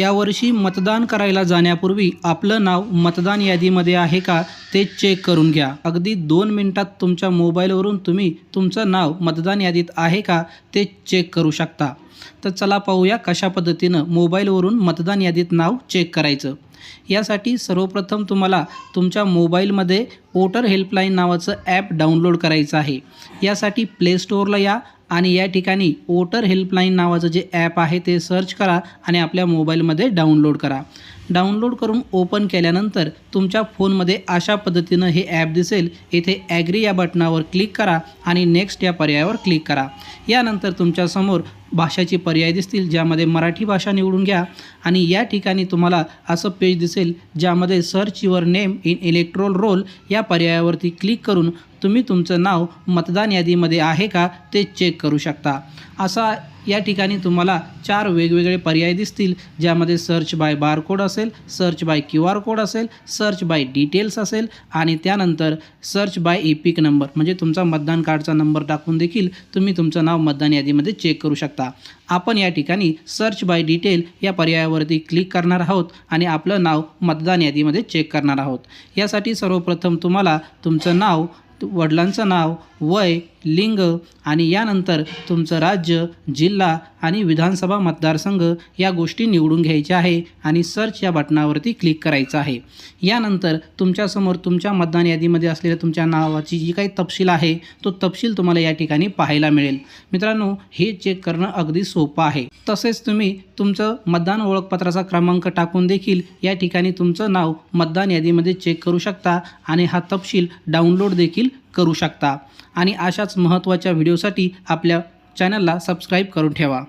यावर्षी मतदान करायला जाण्यापूर्वी आपलं नाव मतदान यादीमध्ये आहे का ते चेक करून घ्या. अगदी दोन मिनिटात तुमच्या मोबाईलवरून तुम्ही तुमचं नाव मतदान यादीत आहे का ते चेक करू शकता. तर चला पाहूया कशा पद्धतीनं मोबाईलवरून मतदान यादीत नाव चेक करायचं. यासाठी सर्वप्रथम तुम्हाला तुमच्या मोबाईलमध्ये वोटर हेल्पलाईन नावाचं ॲप डाउनलोड करायचं आहे. यासाठी प्ले स्टोअरला या आणि या ठिकाणी वोटर हेल्पलाईन नावाचं जे ॲप आहे ते सर्च करा आणि आपल्या मोबाईलमध्ये डाउनलोड करा. डाउनलोड करून ओपन केल्यानंतर तुमच्या फोनमध्ये अशा पद्धतीनं हे ॲप दिसेल. येथे ॲग्री या बटनावर क्लिक करा आणि नेक्स्ट या पर्यायावर क्लिक करा. यानंतर तुमच्यासमोर भाषाचे पर्याय दिसतील ज्यामध्ये मराठी भाषा निवडून घ्या. आणि या ठिकाणी तुम्हाला असं पेज दिसेल ज्यामध्ये search your name in electoral roll या पर्यायावरती क्लिक करून तुम्ही तुमचं नाव मतदान यादीमध्ये आहे का ते चेक करू शकता. असा या ठिकाणी तुम्हाला चार वेगवेगळे पर्याय दिसतील ज्यामध्ये सर्च बाय बारकोड असेल search by Q R code असेल सर्च बाय डिटेल्स असेल आणि त्यानंतर सर्च बाय एपिक नंबर म्हणजे तुमचा मतदान कार्डचा नंबर टाकून देखील तुम्ही तुमचं नाव मतदान यादीमध्ये चेक करू शकता. आपण या ठिकाणी सर्च बाय डिटेल या पर्यायावरती क्लिक करणार आहोत आणि आपलं नाव मतदान यादीमध्ये चेक करणार आहोत. यासाठी सर्वप्रथम तुम्हाला तुमचं नाव वडिलांचं नाव वय लिंग आणि यानंतर तुमचं राज्य जिल्हा आणि विधानसभा मतदारसंघ या गोष्टी निवडून घ्यायच्या आहे आणि सर्च या बटनावरती क्लिक करायचं आहे. यानंतर तुमच्यासमोर तुमच्या मतदान यादीमध्ये असलेल्या तुमच्या नावाची जी काही तपशील आहे तो तपशील तुम्हाला या ठिकाणी पाहायला मिळेल. मित्रांनो हे चेक करणं अगदी सोपं आहे. तसेच तुम्ही तुमचं मतदान ओळखपत्राचा क्रमांक टाकून देखील या ठिकाणी तुमचं नाव मतदान यादीमध्ये चेक करू शकता आणि हा तपशील डाउनलोड देखील करू शकता. आणि अशाच महत्त्वाच्या व्हिडिओसाठी आपल्या चॅनलला सबस्क्राईब करून ठेवा.